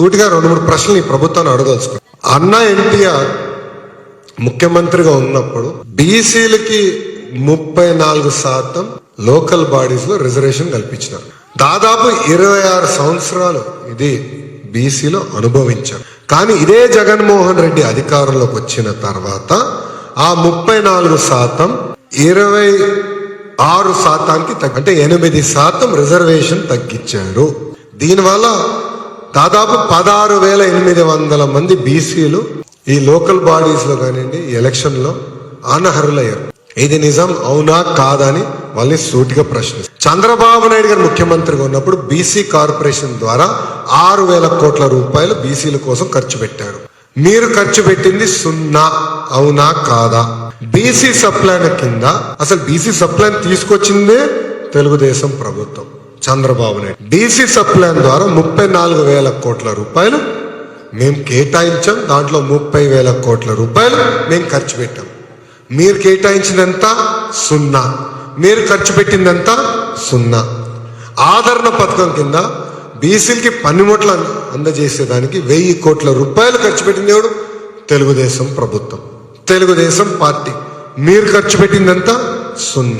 సూటిగా రెండు మూడు ప్రశ్నలు ఈ ప్రభుత్వాన్ని అడగదలుచుకో అన్న ఎన్టీఆర్ ముఖ్యమంత్రిగా ఉన్నప్పుడు బీసీలకి ముప్పై నాలుగు శాతం లోకల్ బాడీస్లో రిజర్వేషన్ కల్పించినారు. దాదాపు ఇరవై ఆరు సంవత్సరాలు ఇది బీసీలో అనుభవించారు. కానీ ఇదే జగన్మోహన్ రెడ్డి అధికారంలోకి వచ్చిన తర్వాత ఆ ముప్పై నాలుగు శాతం ఇరవై ఆరు శాతానికి అంటే ఎనిమిది శాతం రిజర్వేషన్ తగ్గించారు. దీనివల్ల దాదాపు పదహారు వేల ఎనిమిది వందల మంది బీసీలు ఈ లోకల్ బాడీస్లో కానివ్వండి ఎలక్షన్లో అనర్హులయ్యారు. ఇది నిజం అవునా కాదా అని వాళ్ళని సూటిగా ప్రశ్న చంద్రబాబు నాయుడు గారు ముఖ్యమంత్రిగా ఉన్నప్పుడు బీసీ కార్పొరేషన్ ద్వారా ఆరు వేల కోట్ల రూపాయలు బీసీల కోసం ఖర్చు పెట్టారు. మీరు ఖర్చు పెట్టింది సున్నా అవునా కాదా? బీసీ సప్లైన్ కింద అసలు బీసీ సప్లైన్ తీసుకొచ్చిందే తెలుగుదేశం ప్రభుత్వం. చంద్రబాబు నాయుడు. డీసీ సప్లాన్ ద్వారా ముప్పై నాలుగు వేల కోట్ల రూపాయలు మేము కేటాయించాం. దాంట్లో ముప్పై వేల కోట్ల రూపాయలు మేము ఖర్చు పెట్టాం. మీరు కేటాయించినంత సున్నా. మీరు ఖర్చు పెట్టిందంతా సున్నా. ఆదరణ పథకం కింద బీసీలకి పన్నిముట్లు అందజేసేదానికి వెయ్యి కోట్ల రూపాయలు ఖర్చు పెట్టింది ఎవడు? తెలుగుదేశం ప్రభుత్వం. తెలుగుదేశం పార్టీ. మీరు ఖర్చు పెట్టిందంతా సున్నా.